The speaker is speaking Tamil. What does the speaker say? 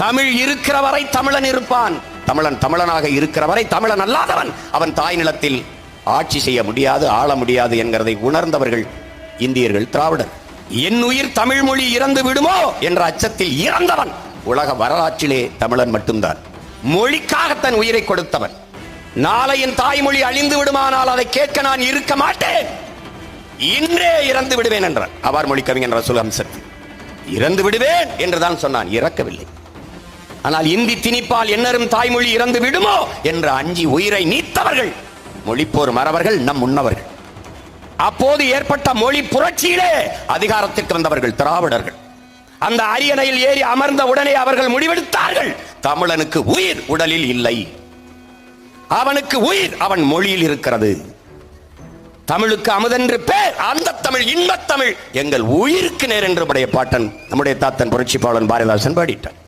தமிழ் இருக்கிற வரை தமிழன் இருப்பான். தமிழன் தமிழனாக இருக்கிற வரை தமிழன் அல்லாதவன். அவன் தாய் நிலத்தில் ஆட்சி செய்ய முடியாது ஆள முடியாது என்கிறதை உணர்ந்தவர்கள் இந்தியர்கள் திராவிடர். என் உயிர் தமிழ் மொழி இறந்து விடுமோ என்ற அச்சத்தில் இறந்தவன் உலக வரலாற்றிலே தமிழன் மட்டும்தான். மொழிக்காக தன் உயிரை கொடுத்தவன். நாளை என் தாய்மொழி அழிந்து விடுமானால் அதை கேட்க நான் இருக்க மாட்டேன். இன்றே இறந்து விடுவேன் என்றார் அவார் மொழி கவிஞன் ரசூல் அம்சத்தில் இறந்து விடுவேன் என்றுதான் சொன்னான். இறக்கவில்லை. ஆனால் இந்தி திணிப்பால் என்னரும் தாய்மொழி இறந்து விடுமோ என்று அஞ்சி உயிரை நீத்தவர்கள். மொழிப்போர் மறவர்கள் நம் முன்னவர்கள். அப்போது ஏற்பட்ட மொழி புரட்சியிலே அதிகாரத்திற்கு வந்தவர்கள் திராவிடர்கள். அந்த அரியணையில் ஏறி அமர்ந்த உடனே அவர்கள் முடிவெடுத்தார்கள். தமிழனுக்கு உயிர் உடலில் இல்லை. அவனுக்கு உயிர் அவன் மொழியில் இருக்கிறது. தமிழுக்கு அமுதென்று பேர் அந்த தமிழ் இன்பத் தமிழ். எங்கள் உயிருக்கு நேர் என்று உடைய பாட்டன் நம்முடைய தாத்தன் புரட்சிப்பாளன் பாரதிதாசன் பாடிட்டான்